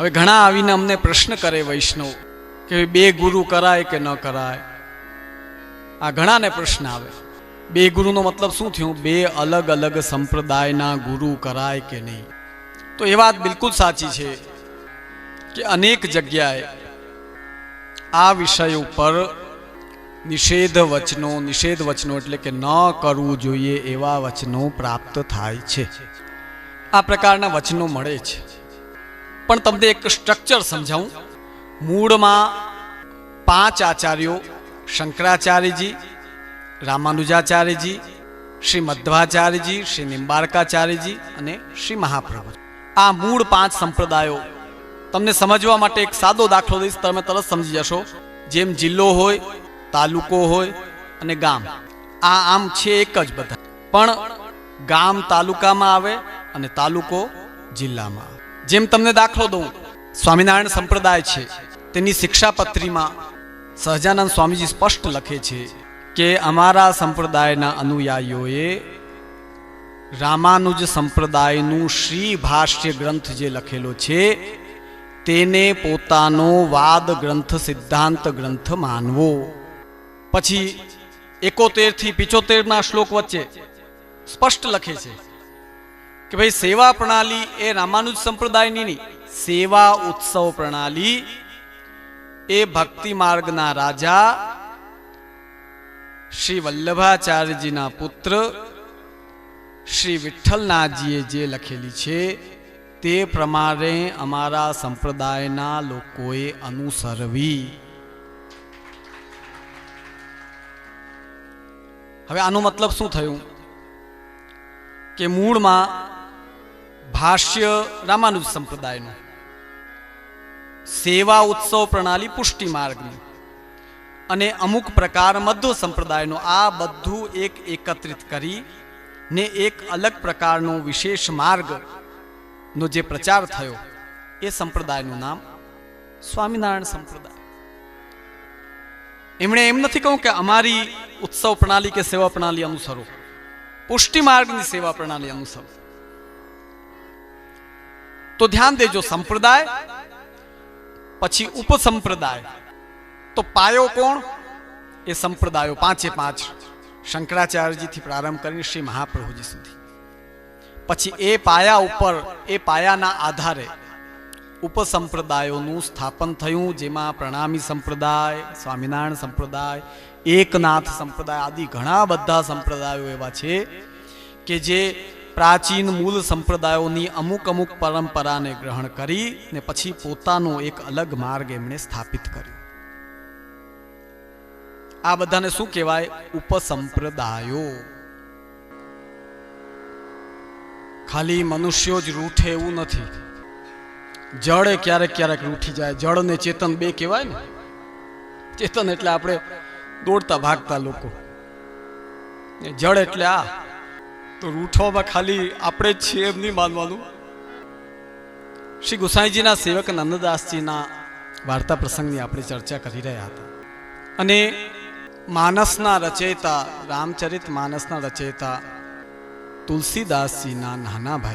હવે ઘણા આવીને અમને પ્રશ્ન કરે વૈષ્ણવ કે બે ગુરુ કરાય કે ન કરાય? આ ઘણાને પ્રશ્ન આવે. બે ગુરુનો મતલબ શું થયું? બે અલગ અલગ સંપ્રદાયના ગુરુ કરાય કે નહીં? તો એ વાત બિલકુલ સાચી છે કે અનેક જગ્યાએ આ વિષય ઉપર નિષેધ વચનો નિષેધ વચનો એટલે કે ન કરવું જોઈએ એવા વચનો પ્રાપ્ત થાય છે. આ પ્રકારના વચનો મળે છે. પણ તમને એક સ્ટ્રક્ચર સમજાવું. મૂળમાં પાંચ આચાર્યો, શંકરાચાર્યજી, રામાનુજાચાર્યજી, શ્રી મધ્વાચાર્યજી, શ્રી નિંબારકાચાર્યજી અને શ્રી મહાપ્રભુ. આ મૂળ પાંચ સંપ્રદાયો તમને સમજવા માટે એક સાદો દાખલો દઈશ, તમે તરત સમજી જશો. જેમ જિલ્લો હોય, તાલુકો હોય અને ગામ. આ આમ છે એક જ બધા. પણ ગામ તાલુકામાં આવે અને તાલુકો જિલ્લામાં આવે. જેમ તમને દાખલો દઉં, સ્વામિનારાયણ સંપ્રદાય છે. તેની શિક્ષાપત્રીમાં સહજાનંદ સ્વામીજી સ્પષ્ટ લખે છે કે અમારા સંપ્રદાયના અનુયાયીઓએ રામાનુજ સંપ્રદાયનું શ્રી ભાષ્ય ગ્રંથ જે લખેલો છે, તેને પોતાનો વાદ ગ્રંથ, સિદ્ધાંત ગ્રંથ માનવો. પછી એકોતેરથી પિચોતેર ના શ્લોક વચ્ચે સ્પષ્ટ લખે છે કે ભાઈ સેવા પ્રણાલી એ રામાનુજ સંપ્રદાયની નહીં, સેવા ઉત્સવ પ્રણાલી એ ભક્તિ માર્ગના રાજા શ્રી વલ્લભાચાર્યજીના પુત્ર શ્રી વિઠ્ઠલનાથજીએ જે લખેલી છે, તે પ્રમાણે અમારા સંપ્રદાયના લોકોએ અનુસરવી. હવે આનો મતલબ શું થયું? કે મૂળમાં ભાષ્ય રામાનુજ સંપ્રદાયનું સેવા ઉત્સવ પ્રણાલી પુષ્ટિ માર્ગની અને અમુક પ્રકાર મધ્ય સંપ્રદાયનો આ બધું એક એકત્રિત કરી ને એક અલગ પ્રકારનો વિશેષ માર્ગ નો જે પ્રચાર થયો એ સંપ્રદાયનું નામ સ્વામિનારાયણ સંપ્રદાય એમણે એમ નથી કહ્યું કે અમારી ઉત્સવ પ્રણાલી કે સેવા પ્રણાલી અનુસરો પુષ્ટિ માર્ગની સેવા પ્રણાલી અનુસરો તો ધ્યાન દેજો સંપ્રદાય, પછી ઉપસંપ્રદાય. તો પાયો કોણ? એ સંપ્રદાયો પાંચે પાંચ. શંકરાચાર્યજીથી પ્રારંભ કરીને શ્રી મહાપ્રભુજી સુધી. પછી એ પાયા ઉપર, એ પાયાના આધારે ઉપસંપ્રદાયોનું સ્થાપન થયું, જેમાં પ્રણામી સંપ્રદાય, સ્વામિનારાયણ સંપ્રદાય, એકનાથ સંપ્રદાય આદિ ઘણા બધા સંપ્રદાયો એવા છે કે જે પ્રાચીન મૂળ સંપ્રદાયોની અમુક અમુક પરંપરાને ગ્રહણ કરી ને પછી પોતાનો એક અલગ માર્ગ એમણે સ્થાપિત કર્યો. આ બધાને શું કહેવાય? ઉપસંપ્રદાયો. ખાલી મનુષ્યો જ રૂઠે એવું નથી. જળ ક્યારેક ક્યારેક રૂઠી જાય. જળ ને ચેતન બે કહેવાય ને? ચેતન એટલે આપણે દોડતા ભાગતા લોકો. જળ એટલે આ. તો રૂઠવામાં ખાલી આપણે જ છીએ એમ નહીં માનવાનું. શ્રી ગોસાઈજીના સેવક નંદદાસજીના વાર્તા પ્રસંગની આપણે ચર્ચા કરી રહ્યા હતા. અને માનસના રચયિતા, રામચરિત માનસના રચયિતા તુલસીદાસજીના નાના ભાઈ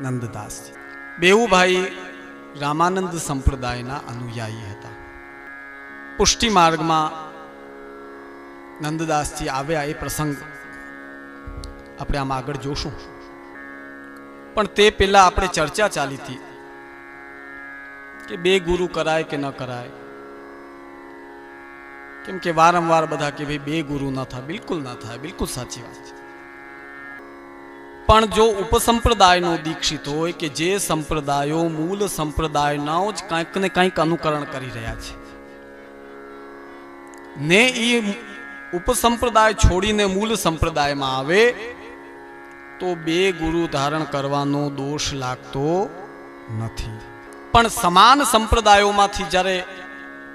નંદદાસજી. બેઉ ભાઈ રામાનંદ સંપ્રદાયના અનુયાયી હતા. પુષ્ટિ માર્ગમાં નંદદાસજી આવ્યા એ પ્રસંગ આપણે આમાં આગળ જોશું. પણ તે પહેલા આપણે ચર્ચા ચાલી હતી કે બે ગુરુ કરાય કે ન કરાય. કેમ કે વારંવાર બધા કે ભાઈ બે ગુરુ ના થાય, બિલકુલ ના થાય, બિલકુલ સાચી વાત પણ જો ઉપસંપ્રદાયનો દીક્ષિત હોય કે જે સંપ્રદાયો મૂળ સંપ્રદાયનો જ કંઈક ને કંઈક અનુકરણ કરી રહ્યા છે. ને એ ઉપસંપ્રદાય છોડીને મૂળ સંપ્રદાયમાં આવે તો બે ગુરુ ધારણ કરવાનો દોષ લાગતો નથી. પણ સમાન સંપ્રદાયોમાંથી જ્યારે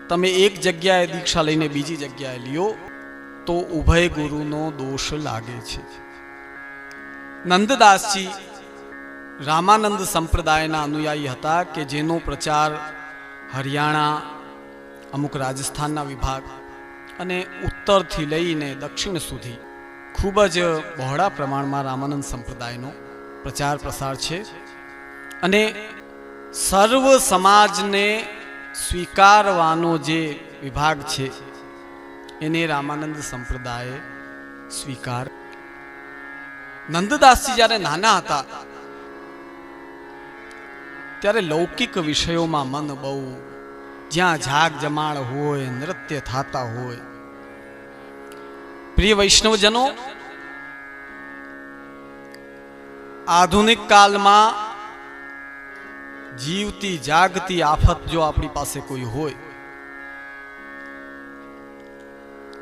તમે એક જગ્યાએ દીક્ષા લઈને બીજી જગ્યાએ લ્યો, તો ઉભય ગુરુનો દોષ લાગે છે. નંદદાસજી રામાનંદ સંપ્રદાયના અનુયાયી હતા કે જેનો પ્રચાર હરિયાણા, અમુક રાજસ્થાનના વિભાગ અને ઉત્તરથી લઈને દક્ષિણ સુધી ખૂબ જ બહોળા પ્રમાણમાં રામાનંદ સંપ્રદાયનો પ્રચાર પ્રસાર છે. અને સર્વ સમાજને સ્વીકારવાનો જે વિભાગ છે, એને રામાનંદ સંપ્રદાયે સ્વીકાર નંદદાસજી જ્યારે નાના હતા, ત્યારે લૌકિક વિષયોમાં મન બહુ જ્યાં જાગ જમાળ હોય, નૃત્ય થતા હોય પ્રિય વૈષ્ણવજનો, આધુનિક કાલમાં જીવતી, જાગતી આફત જો આપણી પાસે કોઈ હોય,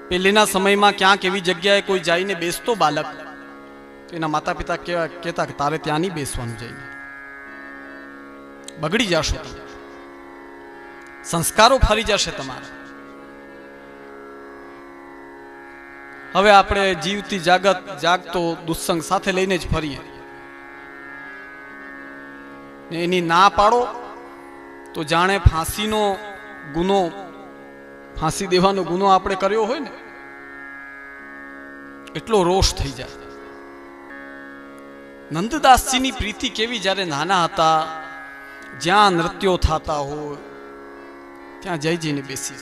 પહેલીના સમયમાં ક્યાંક એવી જગ્યાએ કોઈ જઈને બેસતો બાલક એના માતા પિતા કેવા કહેતા કે, તારે ત્યાં નહીં બેસવાનું જઈને. બગડી જશો સંસ્કારો ફરી જશે તમારા. હવે આપણે જીવતી જાગત જાગતો દુસ્સંગ સાથે લઈને જ ફરીએ. એની ના પાડો તો જાણે ફાંસીનો ગુનો, ફાંસી દેવાનો ગુનો આપણે કર્યો હોય ને, એટલો રોષ થઈ જાય. નંદદાસજીની પ્રીતિ કેવી જ્યારે નાના હતા, જ્યાં નૃત્યો થતા હોય, ત્યાં જઈ જઈને બેસી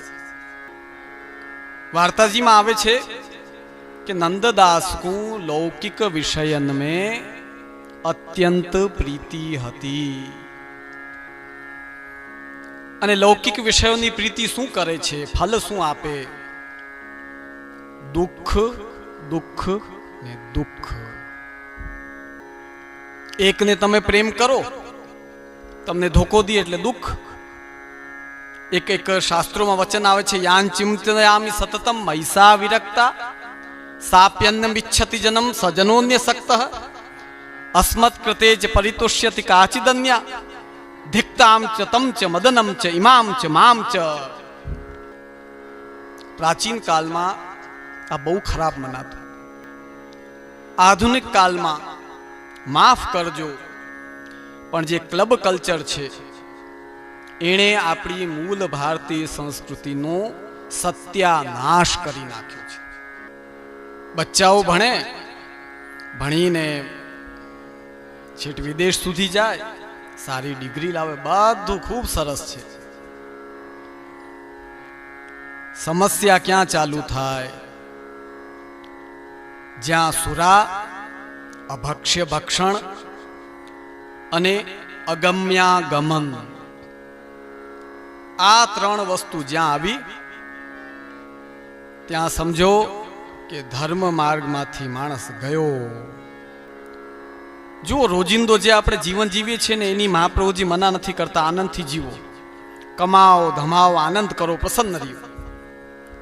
વાર્તાજીમાં આવે છે कि नंददास को लौकिक विषयन में અત્યંત પ્રીતિ હતી અને લૌકિક વિષયોની પ્રીતિ શું કરે છે ફલ શું આપે દુઃખ દુઃખ ને દુઃખ એકને તમે પ્રેમ કરો તમને ધોકો દી એટલે દુઃખ એક એક શાસ્ત્રોમાં વચન આવે છે યાન ચિંતયામી સતતમ મૈસા વિરક્તા સાપ્યન્નમ ઇચ્છતિ જનમ સજનોન્ય સક્ત અસ્મત કૃતે જ પરિતુષ્યતિ કાચિદન્ય ધિક્તામ ચ તમ ચ મદનમ ચ ઇમામ ચ મામ ચ પ્રાચીન કાળમાં આ બહુ ખરાબ મનાતું આધુનિક કાળમાં માફ કરજો પણ જે ક્લબ કલ્ચર છે એણે આપણી મૂળ ભારતીય સંસ્કૃતિનો સત્યાનાશ કરી નાખ્યો બચ્ચાઓ ભણે, ભણીને છેટ વિદેશ સુધી જાય, સારી ડિગ્રી લાવે, બધું ખૂબ સરસ છે. સમસ્યા ક્યાં ચાલુ થાય? જ્યાં સુરા, અભક્ષ્ય ભક્ષણ અને અગમ્યા ગમન. આ ત્રણ વસ્તુ જ્યાં આવી, ત્યાં સમજો કે ધર્મ માર્ગમાંથી માણસ ગયો. જુઓ, રોજિંદો જે આપણે જીવન જીવીએ છીએ ને એની મહાપ્રભુજી મના નથી કરતા, આનંદથી જીવો. કમાઓ ધમાવો, આનંદ કરો, પ્રસન્ન રહ્યો.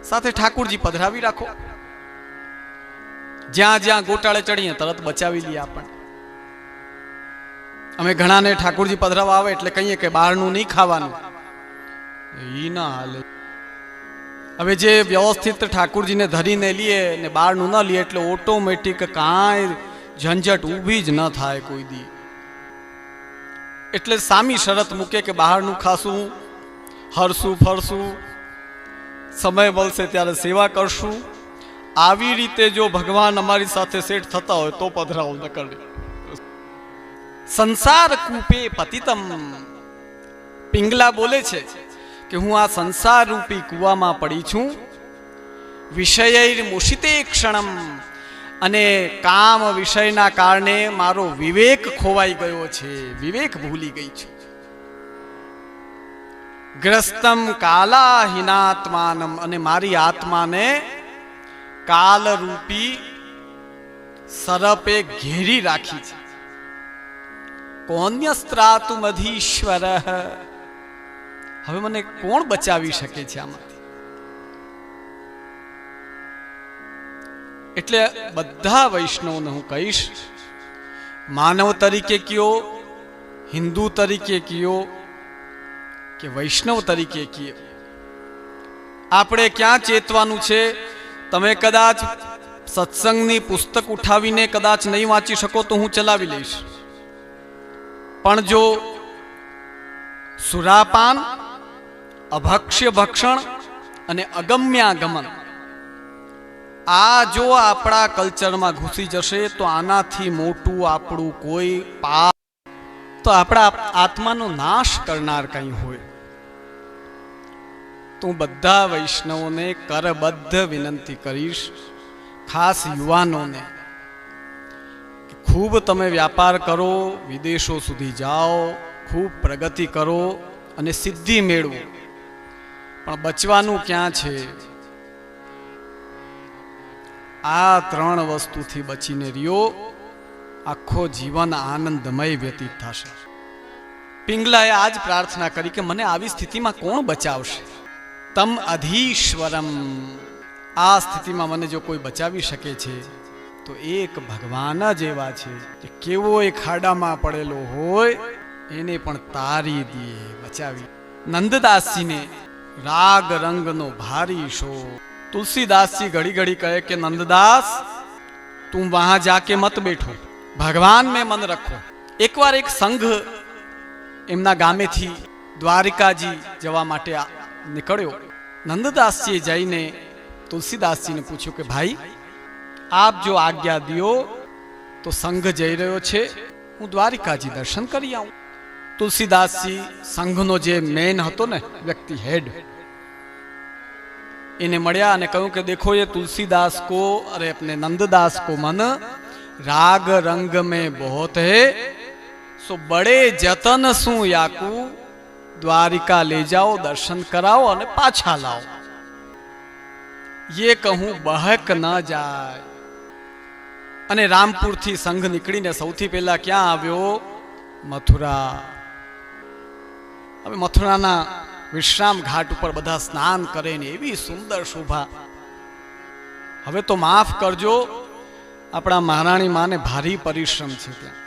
સાથે ઠાકુરજી પધરાવી રાખો. જ્યાં જ્યાં ગોટાળે ચડીએ, તરત બચાવી લઈએ આપણને. અમે ઘણાને ઠાકુરજી પધરાવા આવે એટલે કહીએ કે બહારનું નહીં ખાવાનું. ઈ ના હાલે હવે જે વ્યવસ્થિત ઠાકુરજીને ધરીને લઈએ ને બહારનું ન લઈએ એટલે ઓટોમેટિક કાંઈ ઝંઝટ ઊભી જ ન થાય કોઈ દી. એટલે સામી શરત મૂકે કે બહારનું ખાશું, હરશું, ફરશું, સમય મળશે ત્યારે સેવા કરશું. આવી રીતે જો ભગવાન અમારી સાથે સેટ થતા હોય તો પધરાવ ન કરે. સંસાર કૂપે પતિતમ. પિંગલા બોલે છે કે હું આ સંસાર રૂપી કૂવામાં પડી છું. વિષય મુશિતે ક્ષણમ અને કામ વિષયના કારણે મારો વિવેક ખોવાઈ ગયો છે. વિવેક ભૂલી ગઈ છું. ગ્રસ્તમ કાલાહીનાત્માનમ અને મારી આત્માને કાલરૂપી સરપે ઘેરી રાખી છે. કોન્યસ્ત્રાતુમધીશ્વર સ્ત્રાતુ મધીશ્વર હવે મને કોણ બચાવી શકે છે આમાંથી એટલે બધા વૈષ્ણવને હું કહીશ, માનવ તરીકે કયો, હિન્દુ તરીકે કયો કે વૈષ્ણવ તરીકે કયો? આપણે ક્યાં ચેતવાનું છે? તમે કદાચ સત્સંગની પુસ્તક ઉઠાવીને કદાચ નહીં વાંચી શકો તો હું ચલાવી લઈશ. પણ જો સુરાપાન અભક્ષ્ય ભક્ષણ અને અગમ્યાગમન. આ જો આપણા કલ્ચરમાં ઘૂસી જશે, તો આનાથી મોટું આપણું કોઈ પાપ, તો આપણા આત્માનો નાશ કરનાર કંઈ હોય. તો બધા વૈષ્ણવોને કરબદ્ધ વિનંતી કરીશ, ખાસ યુવાનોને ખૂબ તમે વ્યાપાર કરો, વિદેશો સુધી જાઓ, ખૂબ પ્રગતિ કરો અને સિદ્ધિ મેળવો. પણ બચવાનું ક્યાં છે? આ ત્રણ વસ્તુથી બચીને રહ્યો, આખો જીવન આનંદમય વ્યતીત થશે. પિંગલાએ આજ પ્રાર્થના કરી કે મને આવી સ્થિતિમાં કોણ બચાવશે? તમ અધીશ્વરમ. આ સ્થિતિમાં મને જો કોઈ બચાવી શકે છે, તો એક ભગવાન જ એવા છે કે કેવો એ ખાડામાં પડેલો હોય, એને પણ તારી દે બચાવી. નંદદાસજીને રાગ રંગનો ભારી શો. તુલસીદાસજી ઘડી ઘડી કહે કે, નંદદાસ, તું વહાં જાકે મત બેઠો. ભગવાન મેં મન રખો. એકવાર એક સંઘ એમના ગામેથી દ્વારિકાજી જવા માટે નીકળ્યો. નંદદાસજીએ જઈને તુલસીદાસજીને પૂછ્યું કે, ભાઈ, આપ જો આજ્ઞા દિયો તો સંઘ જઈ રહ્યો છે. હું દ્વારિકાજી દર્શન કરી આવું. તુલસીદાસજી સંઘનો જે મેન હતો ને વ્યક્તિ હેડ એને મળ્યા અને કહ્યું કે દેખો એ તુલસીદાસ કો, અરે અપને નંદદાસ કો મન, રાગ રંગ મેં બહોત હે. સો બડે જતન શું યાકુ, દ્વારિકા લે જાઓ, દર્શન કરાવો અને પાછા લાવો. યે કહું, બહક ન જાય. અને રામપુરથી સંઘ નીકળીને સૌથી પહેલા ક્યાં આવ્યો? મથુરા. હવે મથુરાના વિશ્રામ ઘાટ ઉપર બધા સ્નાન કરે ને એવી સુંદર શોભા. હવે તો માફ કરજો, આપણા મહારાણી માને ભારી પરિશ્રમ છે ત્યાં.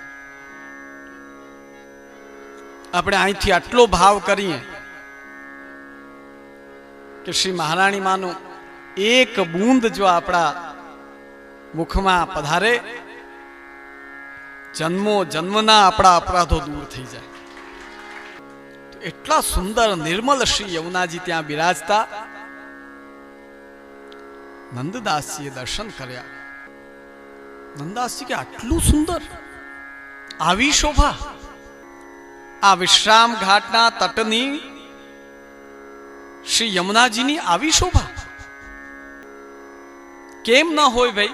આપણે અહીંથી આટલો ભાવ કરીએ કે શ્રી મહારાણી માનું એક બૂંદ જો આપણા મુખમાં પધારે, જન્મો જન્મના આપણા અપરાધો દૂર થઈ જાય. એટલા સુંદર નિર્મલ શ્રી યમુનાજી ત્યાં બિરાજતા. નંદદાસજીએ દર્શન કર્યા. નંદદાસજી કે આટલું સુંદર? આવી શોભા? આ વિશ્રામ ઘાટના તટની શ્રી યમુનાજીની આવી શોભા? કેમ ન હોય ભાઈ?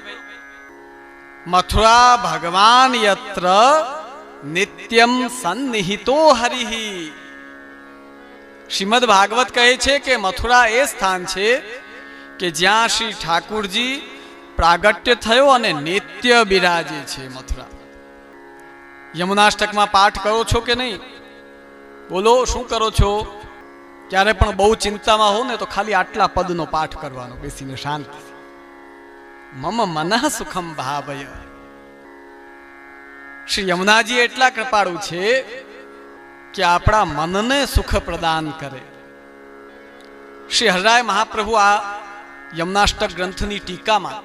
મથુરા ભગવાન યત્ર નિત્યમ સન્નિહિતો હરિહી શ્રીમદ ભાગવત કહે છે કે મથુરા એ સ્થાન છે કે જ્યાં શ્રી ઠાકુરજી પ્રાગટ્ય થયો અને નિત્ય બિરાજે છે મથુરા. યમુનાષ્ટકમાં પાઠ કરો છો કે નહીં? બોલો, શું કરો છો? ક્યારે પણ બહુ ચિંતામાં હો ને તો ખાલી આટલા પદનો પાઠ કરવાનો, બેસીને શાંતિ મમ મન સુખમ ભાવય. શ્રી યમુનાજી એટલા કૃપાળુ છે કે આપણા મનને સુખ પ્રદાન કરે. શ્રી હરરાય મહાપ્રભુ આ યમનાષ્ટક ગ્રંથની ટીકામાં,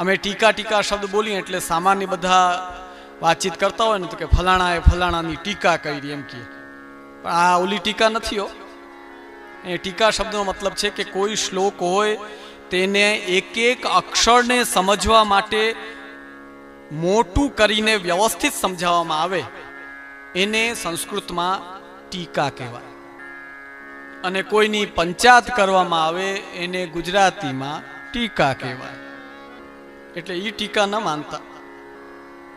અમે ટીકા ટીકા શબ્દ બોલીએ એટલે સામાન્ય બધા વાતચીત કરતા હોય ને તો કે ફલાણાએ ફલાણાની ટીકા કરી એમ કે પણ આ ઓલી ટીકા નથી હો. એ ટીકા શબ્દનો મતલબ છે કે કોઈ શ્લોક હોય તેને એક એક અક્ષરને સમજવા માટે મોટું કરીને વ્યવસ્થિત સમજાવવામાં આવે. એને સંસ્કૃતમાં ટીકા કહેવાય. અને કોઈની પંચાત કરવામાં આવે, એને ગુજરાતીમાં ટીકા કહેવાય. એટલે એ ટીકા ન માનતા.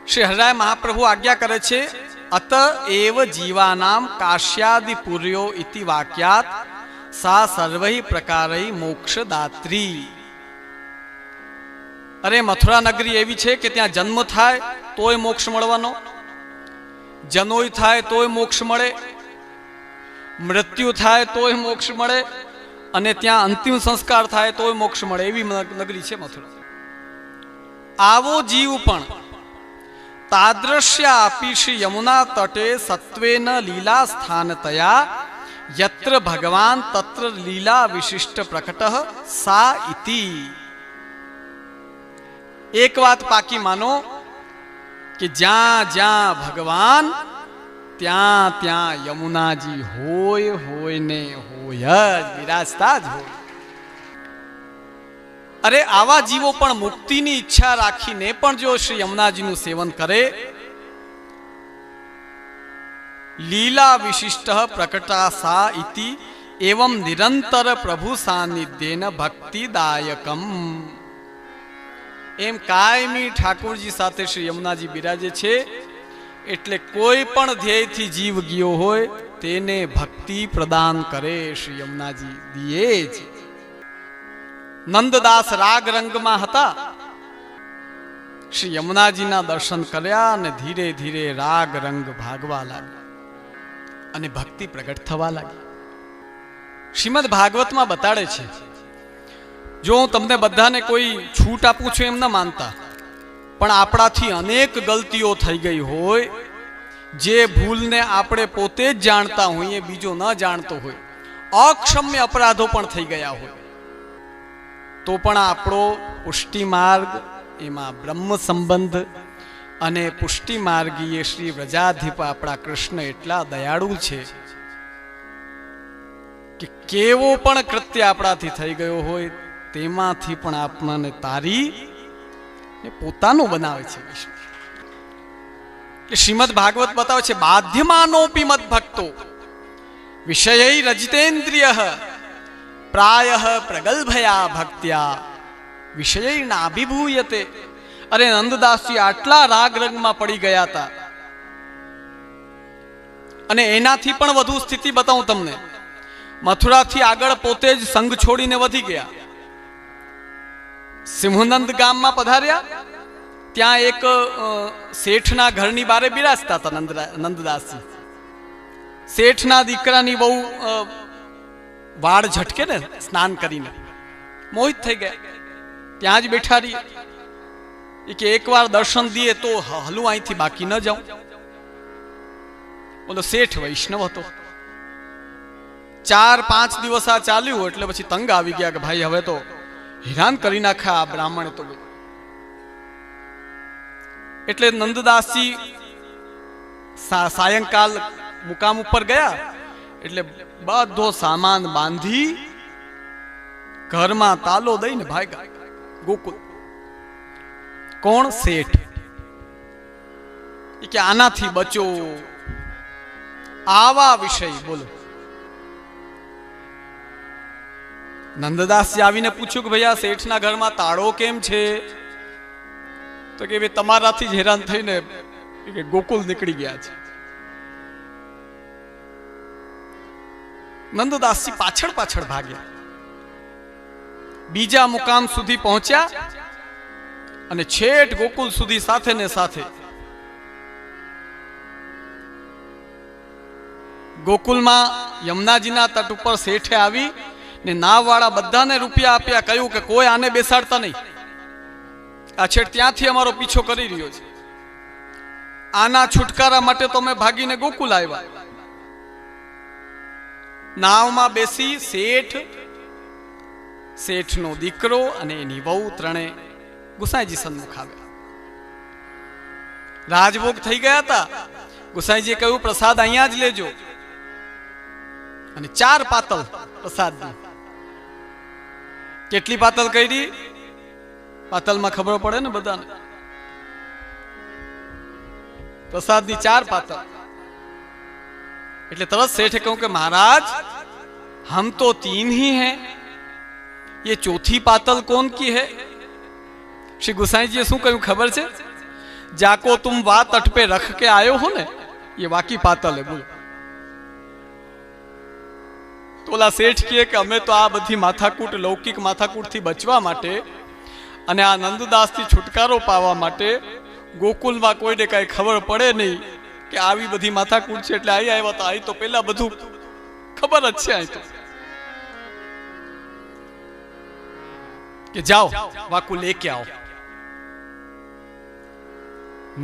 શ્રી હરાય મહાપ્રભુ આજ્ઞા કરે છે, અત એવ જીવાનામ કાશ્યાદિ પુર્યો ઇતિ વાક્યાત, સા સર્વૈ પ્રકારૈ મોક્ષદાત્રી. અરે મથુરા નગરી એવી છે કે ત્યાં જન્મ થાય તોય મોક્ષ મળવાનો? જનોય થાય તોય મોક્ષ મળે, મૃત્યુ થાય તોય મોક્ષ મળે, અને ત્યાં અંતિમ સંસ્કાર થાય તોય મોક્ષ મળે, એવી નગરી છે મથુરા. આવો જીવ પણ તાદ્રશ્ય આપીશ યમુના તટે સત્વેન લીલા સ્થાનતયા યત્ર ભગવાન તત્ર લીલા વિશિષ્ટ પ્રકટ સા ઇતિ. એક વાત પાકી માનો કે જ્યાં જ્યાં ભગવાન, ત્યાં ત્યાં યમુનાજી હોય હોય ને હોય જ બિરાજતા જ હોય. અરે આવા જીવો પણ મુક્તિની ઈચ્છા રાખીને પણ જો શ્રી યમુનાજીનું સેવન કરે, લીલા વિશિષ્ટ પ્રકટા સા ઇતિ એવમ નિરંતર પ્રભુ સાનિધ્યેન ભક્તિદાયકમ. એમ કાયમી ઠાકોરજી સાથે શ્રી યમુનાજી બિરાજે છે. એટલે કોઈ પણ ધ્યેયથી જીવ ગયો હોય, તેને ભક્તિ પ્રદાન કરે શ્રી યમુનાજી. દિયે છે નંદદાસ રાગ રંગમાં હતા. શ્રી યમુનાજીના દર્શન કર્યા અને ધીરે ધીરે રાગ રંગ ભાગવા લાગ્યા અને ભક્તિ પ્રગટ થવા લાગી. શ્રીમદ ભાગવતમાં બતાડે છે જો હું તમને બધાને કોઈ છૂટ આપું છું એમ ન માનતા, પણ આપણાથી અનેક ગલતીઓ થઈ ગઈ હોય, જે ભૂલને આપણે પોતે જ જાણતા હોઈએ, બીજો ન જાણતો હોય. અક્ષમ્ય અપરાધો પણ થઈ ગયા હોય. તો પણ આપણો પુષ્ટિ માર્ગ, એમાં બ્રહ્મ સંબંધ અને પુષ્ટિ માર્ગીય શ્રી વ્રજાધિપ આપણા કૃષ્ણ એટલા દયાળુ છે કે કેવો પણ કૃત્ય આપણાથી થઈ ગયો હોય તેમાંથી પણ આપણને તારી ને પોતાનું બનાવે છે વિષ્ણુ. એટલે શ્રીમદ ભાગવત બતાવે છે, બાધ્યમાનોપી મત ભક્તો વિષય રજિતેન્દ્રિય, પ્રાય પ્રગલ્ભયા ભક્ત્યા, વિષય નાભિભૂયતે. અરે નંદદાસજી આટલા રાગ રંગમાં પડી ગયા હતા. અને એનાથી પણ વધુ સ્થિતિ બતાવું તમને. મથુરાથી આગળ પોતે જ સંઘ છોડીને વધી ગયા. સિંહનંદ ગામમાં પધાર્યા. ત્યાં એક શેઠના ઘરની બારે બિરાજતા હતા નંદદાસજી. શેઠના દીકરાની બહુ વાળ ઝટકે ને સ્નાન કરીને મોહિત થઈ ગયા. ત્યાં જ બેઠા રહી. એ કે એકવાર દર્શન દઈએ તો હલું અહીંથી બાકી ન જાઉં. બોલો, શેઠ વૈષ્ણવ હતો. ચાર પાંચ દિવસ આ ચાલ્યું, એટલે પછી તંગ આવી ગયા કે ભાઈ હવે તો હેરાન કરી નાખ્યા આ બ્રાહ્મણે તો એટલે નંદદાસજી સાયંકાલ મુકામ ઉપર ગયા, એટલે બધો સામાન બાંધી ઘરમાં તાલો દઈને ભાગ્યા. ગોકુલ. કોણ શેઠ? કે આનાથી બચો. આવા વિષય બોલો. નંદદાસજી આવીને પૂછ્યું કે ભાઈ, આ શેઠના ઘરમાં તાળો કેમ છે? તો કે તમારાથી જ હેરાન થઈને ગોકુલ નીકળી ગયા છે. નંદદાસજી પાછળ પાછળ ભાગ્યા. બીજા મુકામ સુધી પહોંચ્યા અને છેટ ગોકુલ સુધી સાથે ને સાથે ગોકુલમાં યમુનાજીના તટ ઉપર શેઠે આવી ને નાવવાળા બધાને રૂપિયા આપ્યા, કહ્યું કે કોઈ આને બેસાડતા નહીં. આ છેડ ત્યાંથી અમારો પીછો કરી રહ્યો છે. આના છુટકારા માટે તો અમે ભાગીને ગોકુલ આવ્યા. નાવમાં બેસી શેઠ, શેઠનો દીકરો અને એની વહુ ત્રણે ગુસાઈજી સન્મુખ આવ્યા. રાજભોગ થઈ ગયા હતા. ગુસાઈજીએ કહ્યું, પ્રસાદ અહીંયા જ લેજો. અને ચાર પાતલ પ્રસાદ કેટલી પાતલ કરી પાતલમાં ખબર પડે ને બધાને પ્રસાદની ચાર પાતલ એટલે તરત શેઠે કહું કે મહારાજ हम तो तीन ही हैं ये चौथी पातल कौन की है श्री गुसाई जी શું કહ્યું ખબર છે જાકો तुम वा तट पे रख के आयो हो ने ये वाकी पातल है बोलो તો ઓલા શેઠ કહે કે અમે તો આ બધી માથાકૂટ, લૌકિક માથાકૂટથી બચવા માટે અને આ નંદદાસથી છુટકારો પાવા માટે ગોકુલમાં કોઈને કાંઈ ખબર પડે નહીં કે આવી બધી માથાકૂટ છે એટલે અહીં આવ્યા તો અહીં તો પેલા બધું ખબર જ છે અહીં તો. કે જાઓ, વાકુ લેકે આવો.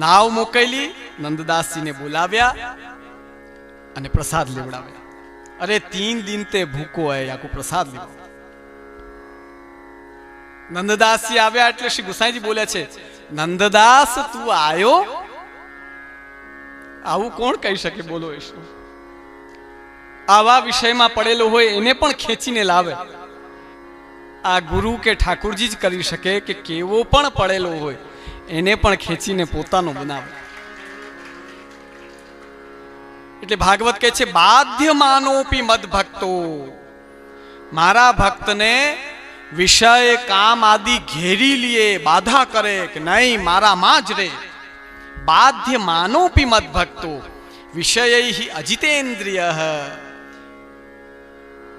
નાવ મોકલી નંદદાસજીને બોલાવ્યા અને પ્રસાદ લેવડાવ્યા. અરે, તીન દિન તે ભૂકો હે આખો પ્રસાદ લીધો. નંદદાસજી આવ્યા એટલે શ્રી ગુસાઈજી બોલ્યા છે, નંદદાસ, તું આવ્યો આવું કોણ કહી શકે? બોલો વિષ્ણુ. આવા વિષયમાં પડેલો હોય એને પણ ખેંચીને લાવે. આ ગુરુ કે ઠાકુરજી જ કરી શકે કે કેવો પણ પડેલો હોય, એને પણ ખેંચીને પોતાનો બનાવે. એટલે ભાગવત કહે છે બાધ્ય માનોપી મદ ભક્તો મારા ભક્તને વિષય, કામ આદિ ઘેરી લીએ બાધા કરે કે નહીં, મારામાં જ રે. બાધ્ય માનોપી મદ ભક્તો વિષય અજિતેન્દ્રિય.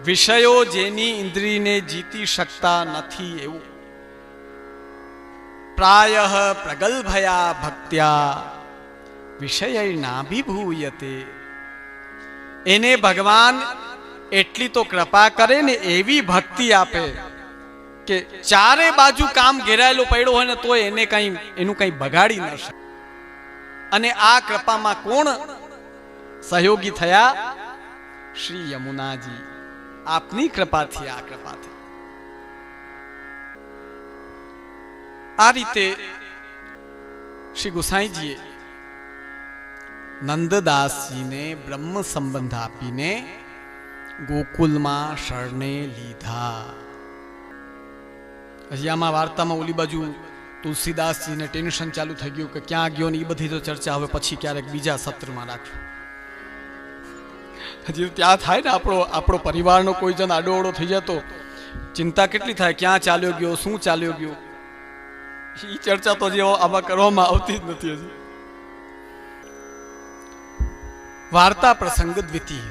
વિષયો જેની ઇન્દ્રિયને જીતી શકતા નથી એવું. પ્રાય પ્રગલ્ભયા ભક્ત્યા, વિષય નાભિભૂયતે. એને ભગવાન એટલી તો કૃપા કરે ને એવી ભક્તિ આપે કે ચારે બાજુ કામ ઘેરાયેલો પડ્યો હોય ને તો એને કઈ, એનું કઈ બગાડી ન શકે. અને આ કૃપામાં કોણ સહયોગી થયા? શ્રી યમુનાજી. આપની કૃપાથી આ કૃપાથી. આ રીતે શ્રી ગુસાઈજીએ નંદદાસજીને બ્રહ્મ સંબંધ આપીને ગોકુલમાં શરણે લીધા હજી આમાં વાર્તામાં ઓલી બાજુ તુલસીદાસજીને ટેન્શન ચાલુ થઈ ગયું કે ક્યાં ગયો ને એ બધી તો ચર્ચા હવે પછી ક્યારેક બીજા સત્રમાં રાખશું હજી ત્યાં થાય ને આપણો આપણો પરિવારનો કોઈ જણ આડોઅડો થઈ જતો ચિંતા કેટલી થાય ક્યાં ચાલ્યો ગયો શું ચાલ્યો ગયો એ ચર્ચા તો જે આમાં કરવામાં આવતી જ નથી હજી वार्ता प्रसंग द्वितीय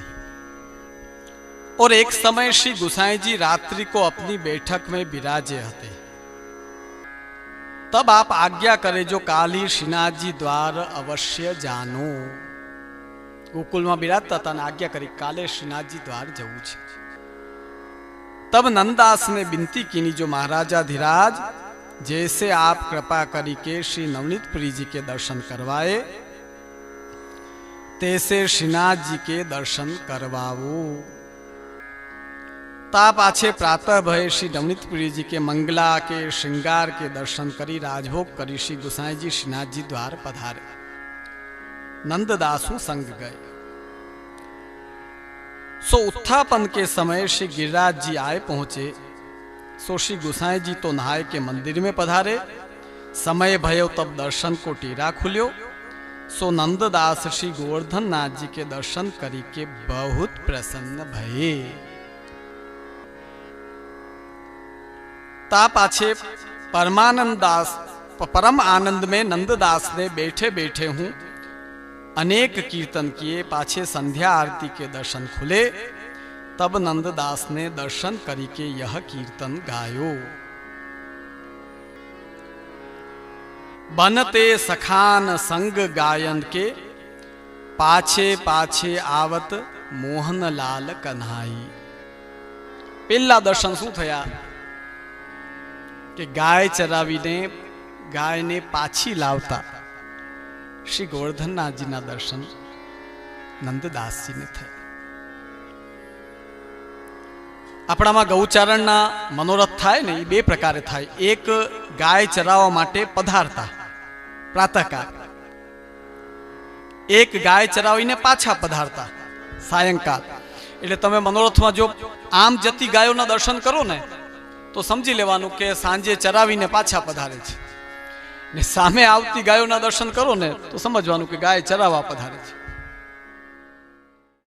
और एक समय श्री गुसाई जी रात्रि को अपनी बैठक में विराजे हते तब आप आज्ञा करे जो काल ही श्रीनाथ जी द्वार अवश्य जानो ગોકુલમાં બિરાજતા હતા અને આજ્ઞા કરી કાલે શ્રીનાથજી દ્વાર જવું છે તબ નંદાસ ने विनती कीनी जो महाराजा धीराज जैसे आप कृपा करी के श्री नवनीत पुरी जी के तैसे श्रीनाथ जी के दर्शन करवाऊ ता पाछे प्रातः भय श्री डमनितपुरी जी के मंगला के श्रृंगार के दर्शन करी राजभोग करी श्री गोसाई जी श्रीनाथ जी द्वार पधारे। नंददासु संग गए। सो उत्थापन के समय श्री गिरिराज जी आए पहुँचे। सो श्री गोसाई जी तो नहाए के मंदिर में पधारे। समय भयो तब दर्शन को टीरा खुल्यो। सो नंददास श्री गोवर्धन नाथ जी के दर्शन करी के बहुत प्रसन्न भये ता पाछे परमानंद दास परम आनंद में नंददास ने बैठे बैठे हूँ। अनेक कीर्तन किए, पाछे संध्या आरती के दर्शन खुले। तब नंददास ने दर्शन करी के यह कीर्तन गायो। બનતે સખાન સંગ ગાયન કે, પાછે પાછે આવત મોહનલાલ કન્હાઈ. પેલા દર્શન શું થયા? કે ગાય ચરાવીને, ગાયને પાછી લાવતા શ્રી ગોવર્ધનનાથજીના દર્શન નંદદાસજીને થયા. આપણામાં ગૌચારણના મનોરથ થાય ને એ બે પ્રકારે થાય. એક ગાય ચરાવવા માટે પધારતા. પ્રાતઃકાળ। એક ગાય ચરાવીને પાછા પધારતા, સાયંકાળ. એટલે તમે મનોરથમાં જો આમ જતી ગાયોના દર્શન કરો ને, તો સમજી લેવાનું કે સાંજે ચરાવીને પાછા પધારે છે. ને સામે આવતી ગાયોના દર્શન કરો ને, તો સમજવાનું કે ગાય ચરાવવા પધારે છે.